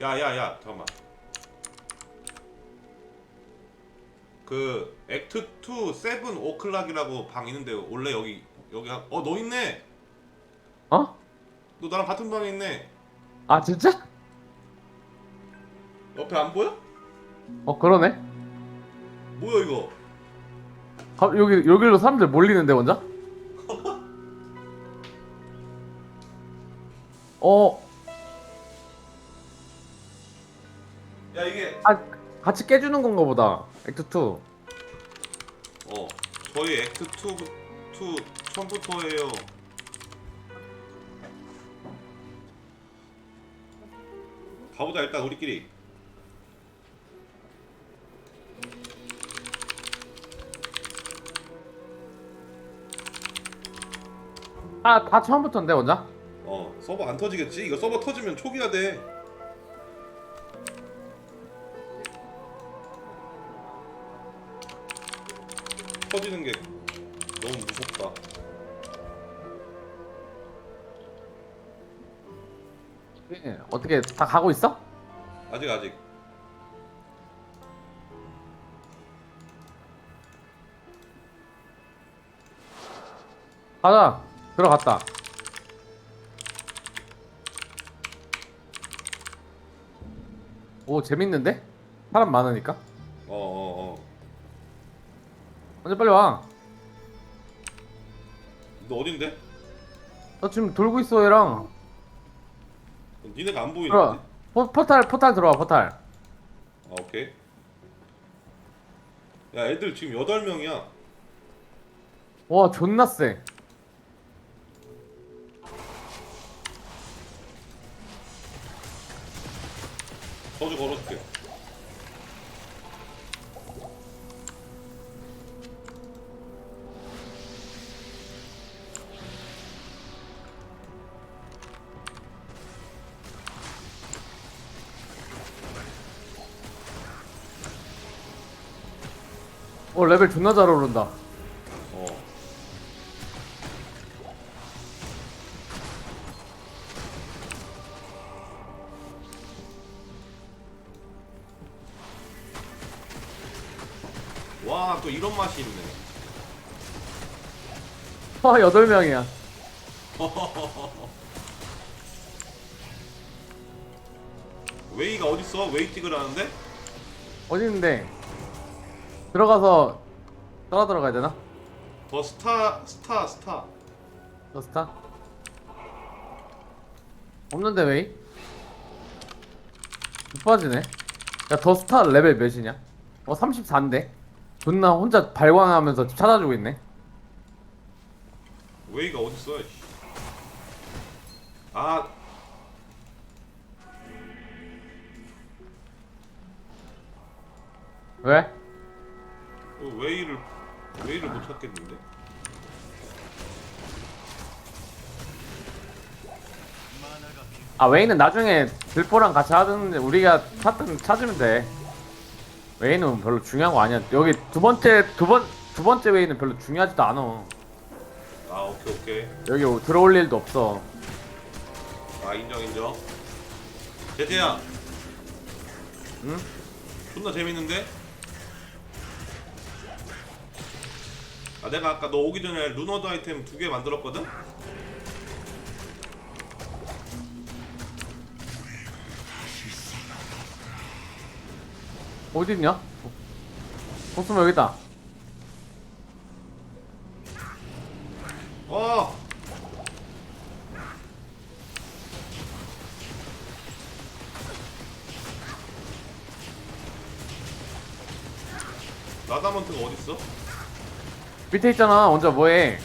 야야야 잠깐만 그 액트 2 세븐 오클락이라고 방 있는데 원래 여기 여기 어 너 있네 어? 너 나랑 같은 방에 있네 아 진짜? 옆에 안 보여? 어 그러네. 뭐야 이거 가, 여기 여기로 사람들 몰리는데 먼저? 어, 같이 깨주는 건가 보다. 액트 2. 어 저희 액트 2, 2 처음부터예요 가보자 일단 우리끼리 아, 다 처음부터인데 먼저? 어 서버 안 터지겠지? 이거 서버 터지면 초기화 돼 터지는 게 너무 무섭다 예, 어떻게 다 가고 있어? 아직 아직 가자. 들어갔다. 오 재밌는데? 사람 많으니까. 먼저 빨리 와. 너 어딘데? 너 지금 돌고 있어 얘랑. 니네가 안 보이는데? 들어. 포, 포탈 포탈 들어와 포탈. 아 오케이 야 애들 지금 8명이야 와 존나 세. 저주 걸어줄게 오 레벨 존나 잘 오른다. 어 와, 또 이런 맛이 있네. 와 여덟 명이야. 웨이가 어딨어? 웨이 찍으라는데? 어디 있는데? 들어가서 따라 들어가야 되나? 더 스타, 스타, 스타. 저 스타? 없는데 왜? 못 빠지네. 야 더 스타 레벨 몇이냐? 어 34인데. 존나 혼자 발광하면서 찾아주고 있네. 웨이가 어딨어? 씨. 아, 왜? 어, 웨이를, 웨이를 못 찾겠는데? 아 웨이는 나중에 들포랑 같이 하든지 우리가 찾든 찾으면 돼. 웨이는 별로 중요한 거 아니야. 여기 두 번째 두 번 두 번째 웨이는 별로 중요하지도 않아. 아, 오케이, 오케이. 여기 들어올 일도 없어. 아, 인정, 인정. 제재야. 응? 존나 재밌는데? 아, 내가 아까 너 오기 전에 루너드 아이템 두 개 만들었거든? 어디 있냐? 보스면 여기 있다. 어! 라다먼트가 어딨어? 밑에 있잖아. 먼저 뭐해?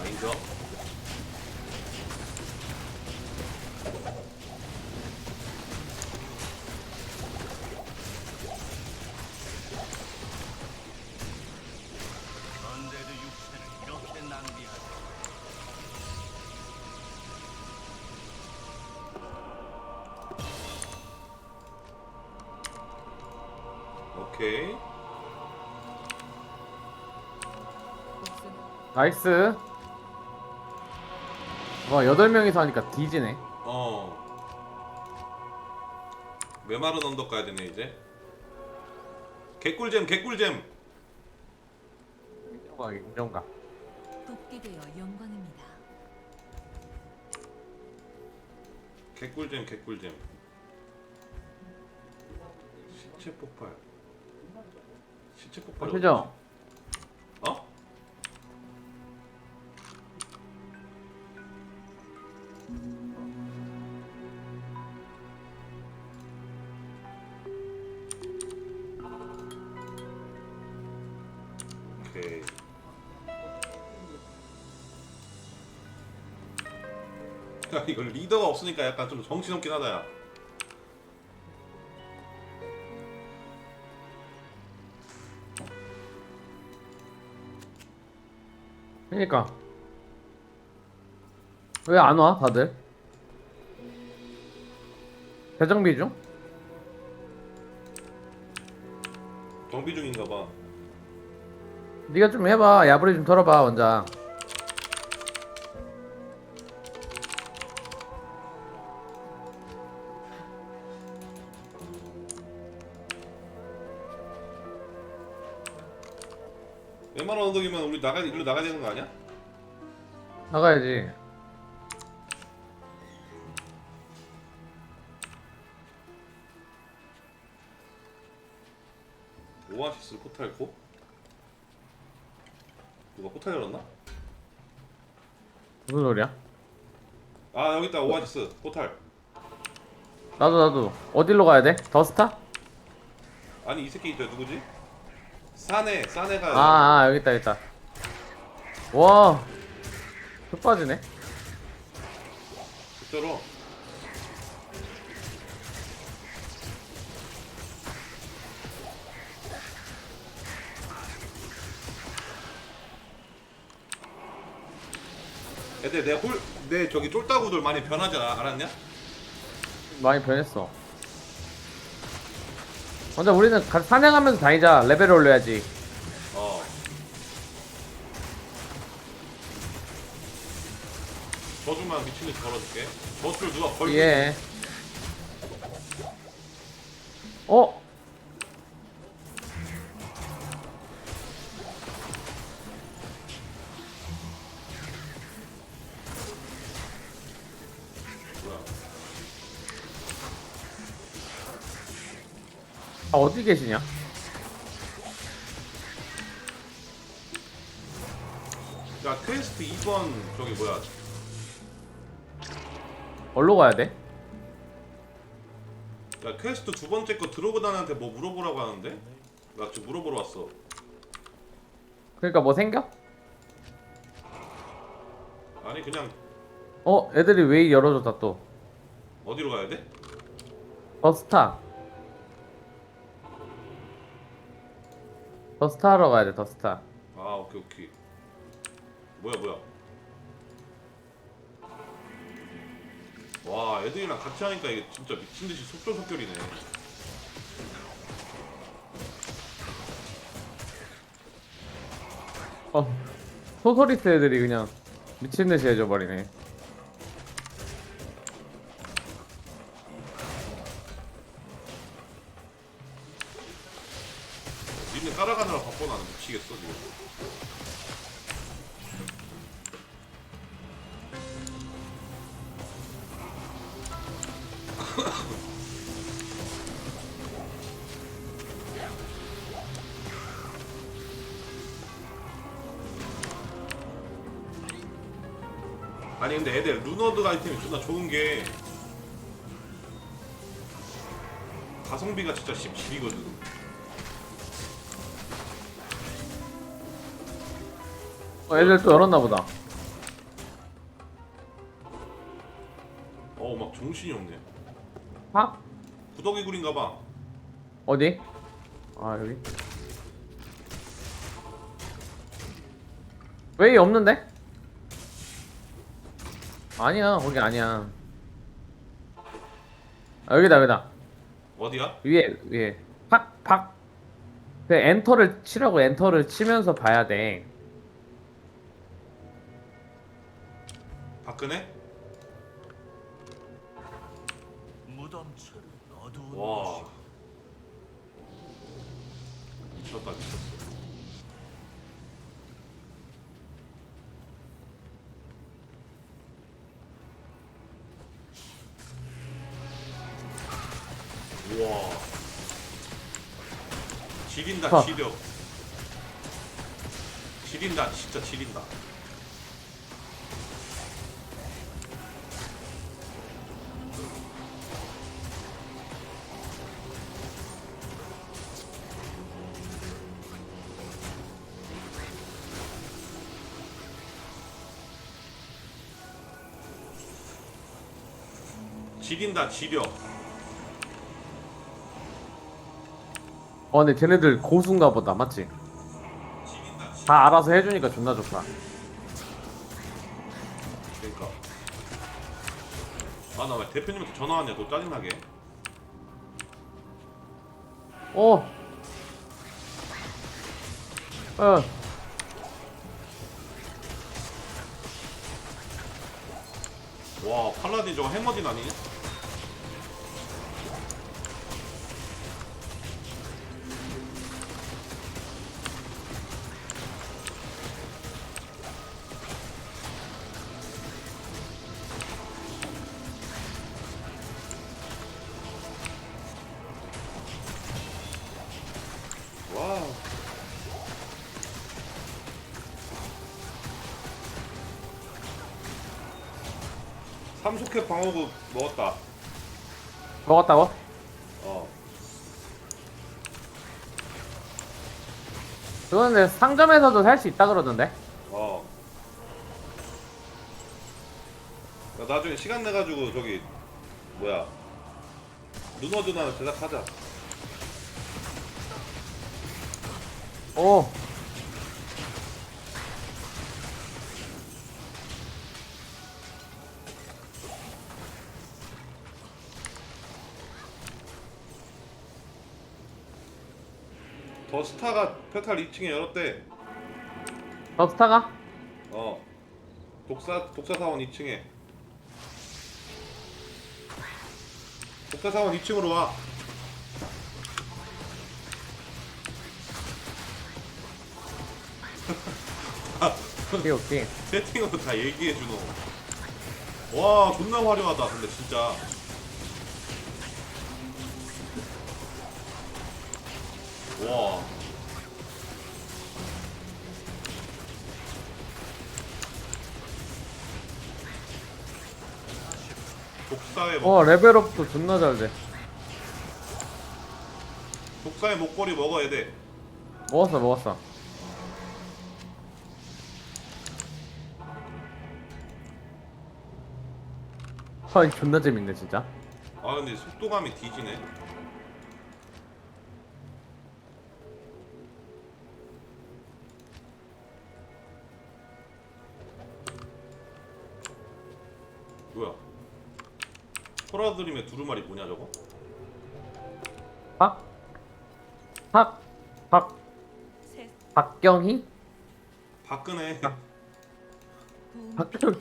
아, 인정. 나이스. 와 여덟 명이서 하니까 뒤지네. 어. 메마른 언덕 가야 되네 이제. 개꿀잼 개꿀잼. 인정가 인정가. 돕게 되어 영광입니다. 개꿀잼 개꿀잼. 시체 폭발. 시체 폭발. 표정. 리더가 없으니까 약간 좀 정신없긴 하다 야. 그러니까 왜 안 와 다들? 대정비 중? 경비 중인가 봐. 네가 좀 해봐 야부리 좀 털어봐 원장 언덕이면 우리 나가 일로 나가야 되는 거 아니야? 나가야지 오아시스 포탈 고? 누가 포탈 열었나? 무슨 소리야? 아 여기 있다 오아시스 포탈 나도 나도 어디로 가야 돼? 더스타? 아니 이 새끼 있다 누구지? 사내 사내가 아, 아 여기 있다 여기 있다. 와 끝빠지네? 그대로. 애들 내홀내 저기 쫄따구들 많이 변하지 않- 않았냐? 많이 변했어 먼저 우리는 가- 사냥하면서 다니자 레벨 올려야지 어. 저주만 미친듯이 걸어줄게. 저주를 누가 걸고 예 어? 아 어디 계시냐? 야 퀘스트 2번 저기 뭐야? 어디로 가야 돼? 야 퀘스트 두 번째 거 들어보다한테 뭐 물어보라고 하는데? 나 지금 물어보러 왔어. 그러니까 뭐 생겨? 아니 그냥 어? 애들이 웨이 열어줬다 또 어디로 가야 돼? 더스타 더 스타 하러 가야 돼 더 스타 아 오케이 오케이. 뭐야 뭐야? 와 애들이랑 같이 하니까 이게 진짜 미친 듯이 속전속결이네. 어 소서리스 애들이 그냥 미친듯이 해줘버리네 니네 따라가느라 바빠 나는 미치겠어 지금. 아니 근데 애들 루너드 아이템이 존나 좋은 게 가성비가 진짜 17이거든. 어 애들 또 열었나 보다 어우 막 정신이 없네. 하? 구더기 굴인가 봐. 어디? 아 여기 웨이 없는데? 아니야 거기 아니야 아, 여기다 여기다 어디야? 위에 위에 팍팍 그 엔터를 치라고 엔터를 치면서 봐야 돼 박근혜? 무덤처럼 어두운 와. 곳이 미쳤다 미쳤어. 우와. 지린다 아. 지려. 지린다 진짜 지린다 지린다 지려. 어 근데 쟤네들 고수인가 보다 맞지? 지린다 지려. 다 알아서 해주니까 존나 좋다. 그러니까. 아 나 왜 대표님한테 전화 왔냐? 또 짜증나게. 오! 어. 와 팔라딘 저거 해머딘 아니? 와 삼속회 방어구 먹었다 먹었다고? 어 그거는 상점에서도 살 수 있다 그러던데 어. 야, 나중에 시간 내 가지고 저기 뭐야 눈어드나 제작하자. 오 더 스타가 페탈 2층에 열었대. 더스타가? 어. 독사 독사 사원 2층에. 독사 사원 2층으로 와. 오케이 오케이 세팅으로 다 얘기해 주노. 와 존나 화려하다. 근데 진짜. 독사의 목, 어 레벨업도 존나 잘돼 독사의 목걸이 먹어야 돼. 먹었어 먹었어 헐 존나 재밌네 진짜 아 근데 속도감이 뒤지네. 토라드림의 두루마리 뭐냐 저거? 박? 박? 박? 새 박경희? 박근혜 도움이 박경-?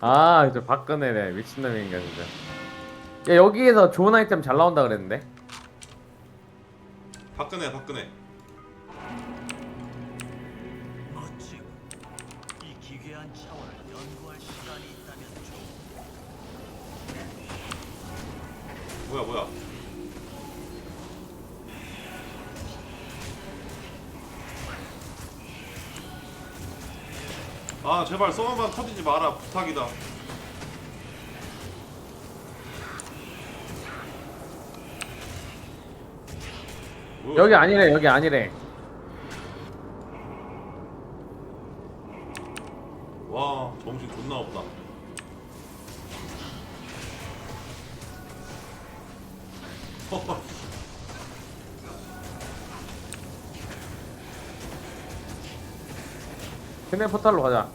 아 이제 박근혜네 미친놈인가 진짜 야 여기에서 좋은 아이템 잘 나온다 그랬는데 박근혜 박근혜 뭐야 뭐야? 아 제발 서버만 터지지 마라 부탁이다. 여기 아니래 여기 아니래 스네 포탈로 가자.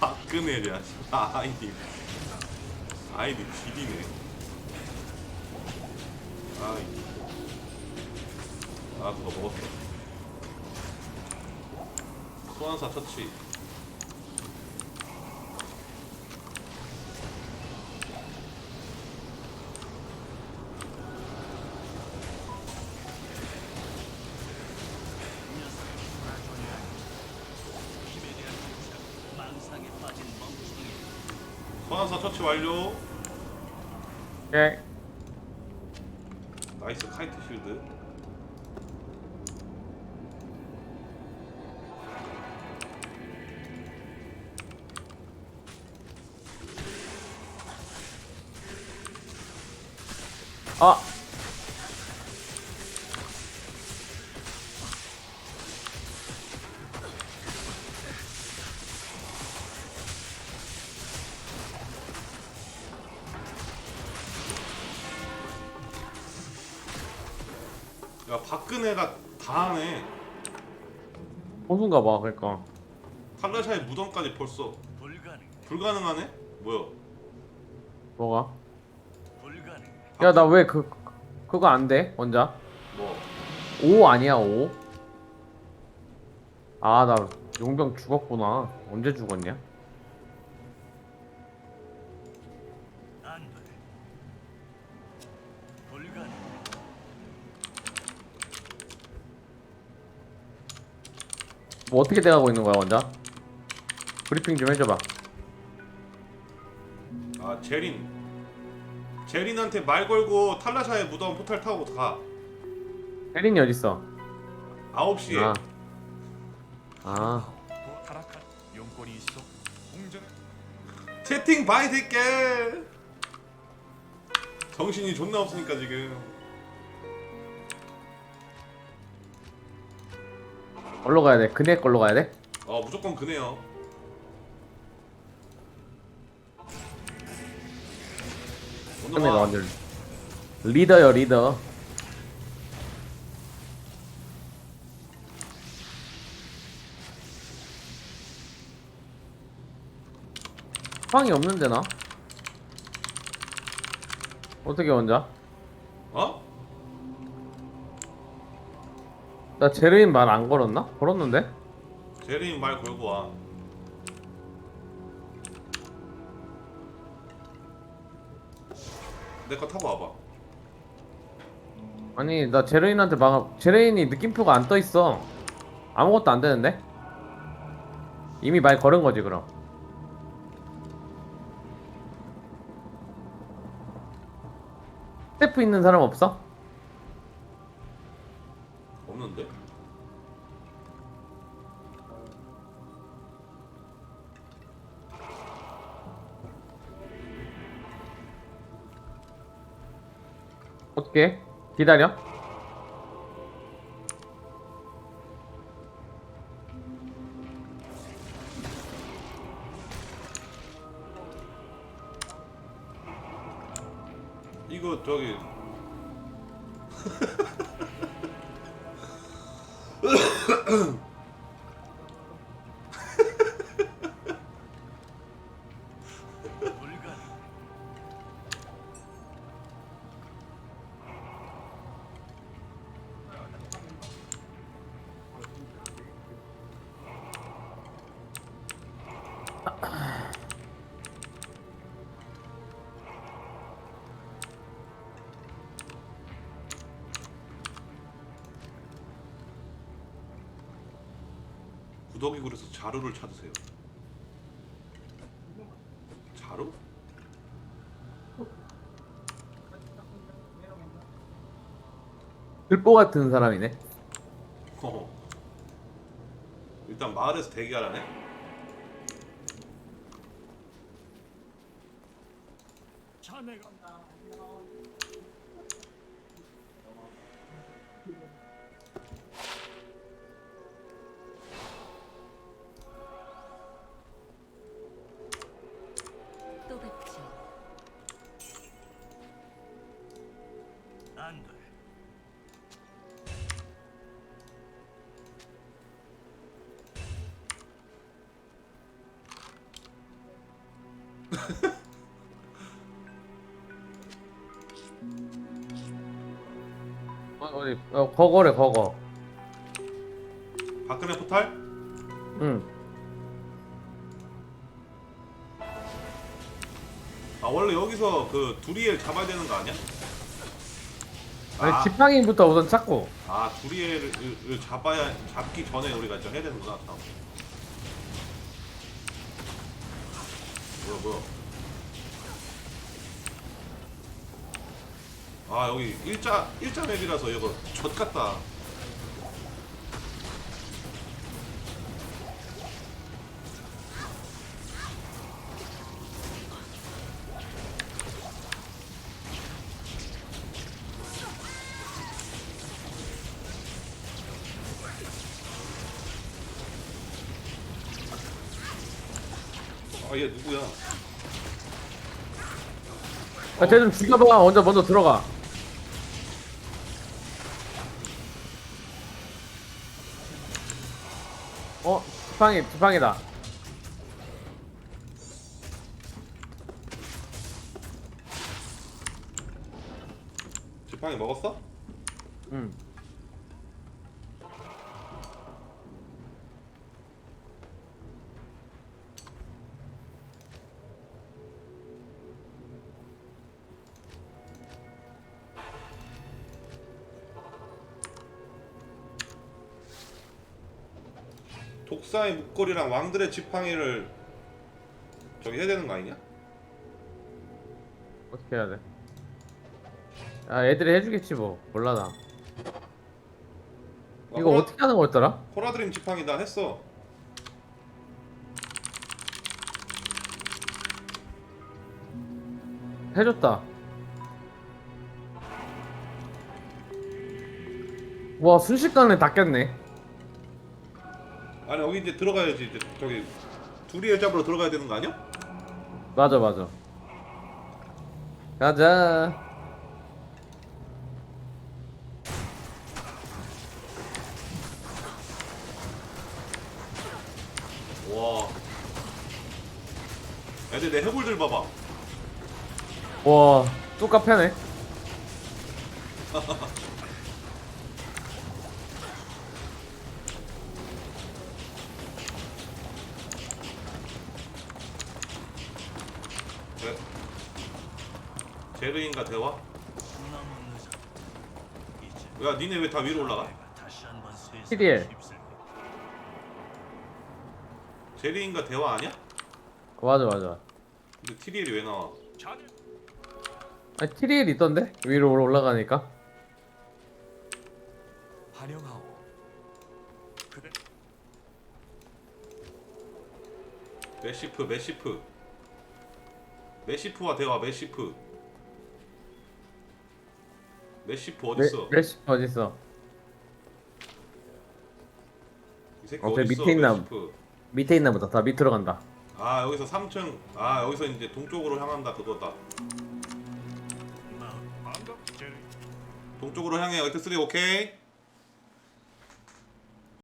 박근혜냐 아이디. 아이디 아이 아 그거 먹었어. 소환사 터치 오케이. 나이스 카이트 쉴드 아. 호수인가 봐. 그러니까. 탈라샤의 무덤까지 벌써 불가능, 불가능하네? 뭐야 뭐가? 불가능. 야 나 왜 그 그거 안 돼? 혼자? 뭐 5 아니야 5? 아 나 용병 죽었구나. 언제 죽었냐? 뭐 어떻게 돼가고 있는 거야 혼자? 브리핑 좀 해줘봐. 아 제린 제린한테 말 걸고 탈라샤의 무덤 포탈 타고 가 혜린이 어딨어? 9시에 아. 아. 용건이 있어. 공전은 채팅 봐이 새끼 정신이 존나 없으니까 지금 걸로 가야 돼. 그네 걸로 가야 돼? 어 무조건 그네요 그네가 완전 리더요 리더. 빵이 없는데 나? 어떻게 혼자? 어? 나 제르인 말 안 걸었나? 걸었는데? 제린 말 걸고 와 내 거 타고 와봐 아니 나 제르인한테 막 제르인이 느낌표가 안 떠 있어. 아무것도 안 되는데? 이미 말 걸은 거지 그럼. 스태프 있는 사람 없어? 어떻게? 기다려. 이거 저기 자루를 찾으세요 자루? 들보 같은 사람이네. 어. 일단 마을에서 대기하라네 어, 어디 어 거거래 거거 박근혜 포탈? 응 아 원래 여기서 그 두리엘 잡아야 되는 거 아니야? 아니 아, 지팡이부터 우선 찾고 아 두리엘을 잡아야 잡기 전에 우리가 저 해야 되는구나. 아. 뭐 뭐야? 아 여기 일자 일자 맵이라서 이거 젖 같다. 아 얘 누구야? 야, 쟤좀 죽여봐. 먼저 먼저 들어가. 어 지팡이 지팡이다. 지팡이 먹었어? 응 독사의 목걸이랑 왕들의 지팡이를 저기 해야 되는 거 아니냐? 어떻게 해야 돼? 아 애들이 해주겠지 뭐 몰라 나 아, 이거 코라- 어떻게 하는 거였더라? 코라드림 지팡이 나 했어. 해줬다 와 순식간에 다 깼네 아니 여기 이제 들어가야지 이제 저기 두리엘 잡으러 들어가야 되는 거 아니야? 맞아 맞아 가자 와. 애들 내 해골들 봐봐. 와 뚜까 패네 그래. 제르인가 대화? 야 니네 왜 다 위로 올라가? 휩쓸게. 제르인가 대화 아니야? 맞아 맞아 근데 TDL이 왜 나와? 아니 TDL 있던데? 위로 올라가니까 환영하오. 그대 메시프 메시프 메시프와 대화 메시프 메시프 어딨어? 레, 레시피 어딨어 이 새끼 어, 어딨어? 그 밑에 있나? 메시프 밑에 있나 보다 다 밑으로 간다 아 여기서 3층 아 여기서 이제 동쪽으로 향한다 그거다. 동쪽으로 향해 얼트 3 오케이